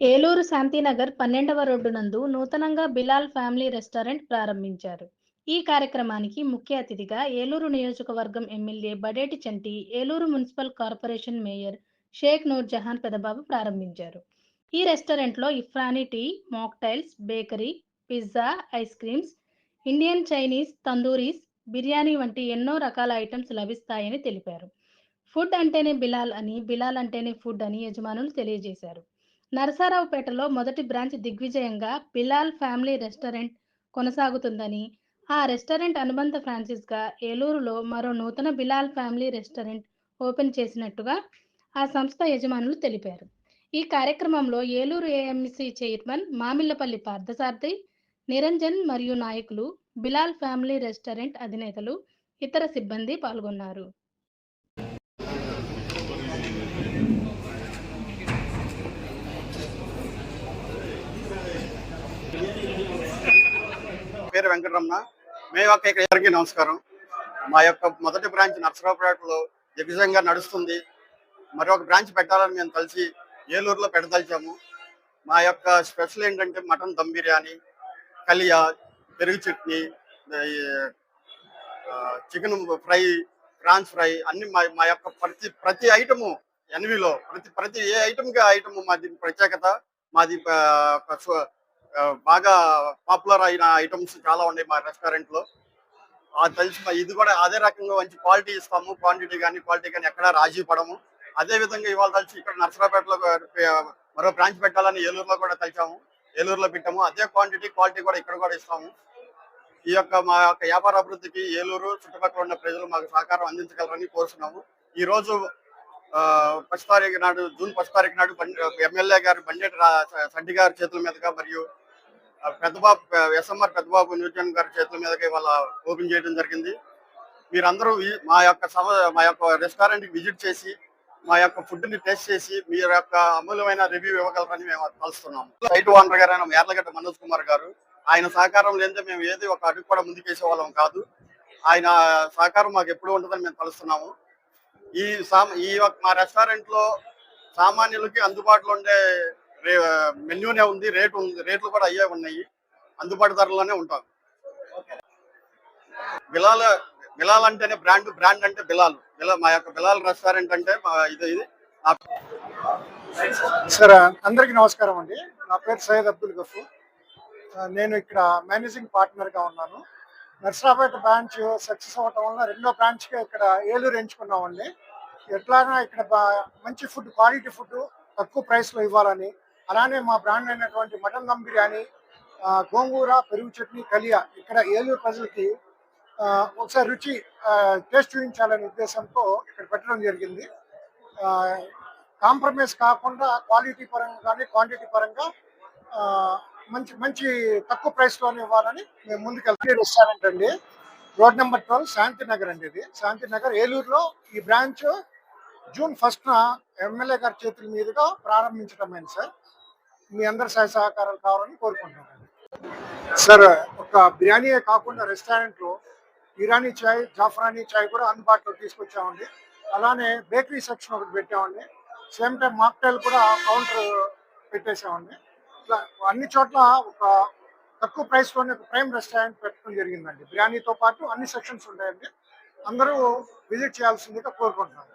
ఏలూరు శాంతినగర్ పన్నెండవ రోడ్డు నందు నూతనంగా బిలాల్ ఫ్యామిలీ రెస్టారెంట్ ప్రారంభించారు. ఈ కార్యక్రమానికి ముఖ్య అతిథిగా ఏలూరు నియోజకవర్గం MLA Badeti Chanti Eluru municipal corporation mayor Sheikh Noor Jahan Pedababu ప్రారంభించారు. ఈ రెస్టారెంట్లో ఇఫ్రానీ tea mocktails bakery pizza ice creams Indian Chinese tandooris biryani వంటి ఎన్నో రకాల ఐటమ్స్ లభిస్తాయని తెలిపారు. ఫుడ్ అంటేనే బిలాల్ అని బిలాల్ అంటేనే ఫుడ్ అని యజమానులు తెలియజేశారు. నరసారావుపేటలో మొదటి బ్రాంచ్ దిగ్విజయంగా బిలాల్ ఫ్యామిలీ రెస్టారెంట్ కొనసాగుతుందని ఆ రెస్టారెంట్ అనుబంధ ఫ్రాంచైజ్గా ఏలూరులో మరో నూతన బిలాల్ ఫ్యామిలీ రెస్టారెంట్ ఓపెన్ చేసినట్టుగా ఆ సంస్థ యజమానులు తెలిపారు. ఈ కార్యక్రమంలో ఏలూరు ఏఎంసీ చైర్మన్ మామిళ్ళపల్లి పార్థసార్థి నిరంజన్ మరియు నాయకులు బిలాల్ ఫ్యామిలీ రెస్టారెంట్ అధినేతలు ఇతర సిబ్బంది పాల్గొన్నారు. పేరు వెంకటరమణ. మేము యొక్క ఇక్కడికి నమస్కారం. మా యొక్క మొదటి బ్రాంచ్ నర్సరావుపేటలో దిగ్విజయంగా నడుస్తుంది. మరొక బ్రాంచ్ పెట్టాలని మేము కలిసి ఏలూరులో పెట్టదలిచాము మా యొక్క స్పెషల్ ఏంటంటే మటన్ దమ్ బిర్యానీ కలియా పెరుగు chutney chicken fry prawns fry అన్ని మా మా యొక్క ప్రతి ప్రతి ఐటము ఎన్విలో ప్రతి ప్రతి ఏ ఐటమ్కి ఐటమ్ మాది ప్రత్యేకత. మాది బాగా పాపులర్ అయిన ఐటమ్స్ చాలా ఉన్నాయి మా రెస్టారెంట్లో ఆ తెలిసి మా- ఇది కూడా అదే రకంగా మంచి క్వాలిటీ ఇస్తాము. క్వాంటిటీ కానీ క్వాలిటీ కానీ ఎక్కడ రాజీ పడము. అదే విధంగా ఇవాళ కలిసి ఇక్కడ నర్సరాపేటలో మరో బ్రాంచ్ పెట్టాలని ఏలూరులో కూడా తలిచాము ఏలూరులో పెట్టాము. అదే క్వాంటిటీ క్వాలిటీ కూడా ఇక్కడ కూడా ఇస్తాము. ఈ యొక్క మా యొక్క వ్యాపార అభివృద్ధికి ఏలూరు చుట్టుపక్కల ఉన్న ప్రజలు మాకు సహకారం అందించగలరని కోరుతున్నాము ఈ రోజు ఫస్ట్ తారీఖు నాడు జూన్ ఫస్ట్ తారీఖు నాడు బండి- ఎమ్మెల్యే గారు బండేటి రా- సంటి గారి చేతుల మీదుగా మరియు పెద్దబాబు ఎస్ఎంఆర్ పెద్దబాబు న్యూటన్ గారి చేతుల మీదుగా ఇవాళ ఓపెన్ చేయడం జరిగింది. మీరందరూ మా యొక్క సమ మా యొక్క రెస్టారెంట్కి విజిట్ చేసి మా యొక్క ఫుడ్ని టేస్ట్ చేసి మీ యొక్క అమూల్యమైన రివ్యూ ఇవ్వగలరని మేము కలుస్తున్నాము. సైట్ ఓనర్ గారు ఆయన మనోజ్ కుమార్ గారు ఆయన సహకారం లేనిదే మేము ఏది ఒక అడుగు కూడా ముందుకేసే వాళ్ళం కాదు. ఆయన సహకారం మాకు ఎప్పుడు ఉంటుందని మేము తలుస్తున్నాము ఈ ఈ యొక్క మా రెస్టారెంట్లో సామాన్యులకి అందుబాటులో ఉండే మెన్యూనే ఉంది రేటు ఉంది రేట్లు కూడా అయ్యే ఉన్నాయి. అందుబాటు ధరలోనే ఉంటాం. బిలాల్ బిలాల్ అంటేనే బ్రాండ్ బ్రాండ్ అంటే బిలాల్. బిలా మా యొక్క బిలాల్ రెస్టారెంట్ అంటే మా ఇది ఇది. సార్ అందరికీ నమస్కారం అండి. నా పేరు సయ్యద్ అబ్దుల్ గఫూర్. నేను ఇక్కడ మేనేజింగ్ పార్ట్నర్గా ఉన్నాను. నర్సరాపేట బ్రాంచ్ సక్సెస్ అవ్వటం వల్ల రెండో బ్రాంచ్గా ఇక్కడ ఏలూరు ఎంచుకున్నామండి. ఎట్లాగా ఇక్కడ బా- మంచి ఫుడ్ క్వాలిటీ ఫుడ్ తక్కువ ప్రైస్లో ఇవ్వాలని అలానే మా బ్రాండ్ అయినటువంటి మటన్ దమ్ బిర్యానీ గోంగూర పెరుగు చట్నీ కలియా ఇక్కడ ఏలూరు ప్రజలకి ఒకసారి రుచి టేస్ట్ చూపించాలనే ఉద్దేశంతో ఇక్కడ పెట్టడం జరిగింది. కాంప్రమైజ్ కాకుండా క్వాలిటీ పరంగా కానీ క్వాంటిటీ పరంగా మంచి మంచి తక్కువ ప్రైస్లోనే ఇవ్వాలని మేము ముందుకెళ్తాం. రెస్టారెంట్ అండి. Road number twelve Shanti Nagar అండి ఇది. శాంతి నగర్ ఏలూరులో ఈ బ్రాంచ్ జూన్ ఫస్ట్ ఎమ్మెల్యే గారి చేతుల మీదుగా ప్రారంభించడమైంది సార్. మీ అందరి సహాయ సహకారాలు కావాలని కోరుకుంటున్నాను. సార్ ఒక బిర్యానీయే కాకుండా రెస్టారెంట్లో ఇరానీ చాయ్ జాఫరానీ చాయ్ కూడా అందుబాటులో తీసుకొచ్చామండి. అలానే బేకరీ సెక్షన్ ఒకటి పెట్టామండి. సేమ్ టైం మాక్టైల్ కూడా కౌంటర్ పెట్టేసామండి. ఇట్లా అన్ని చోట్ల ఒక తక్కువ ప్రైస్లోనే ఒక ప్రైమ్ రెస్టారెంట్ పెట్టడం జరిగిందండి. బిర్యానీతో పాటు అన్ని సెక్షన్స్ ఉంటాయండి. అందరూ విజిట్ చేయాల్సిందిగా కోరుకుంటున్నాను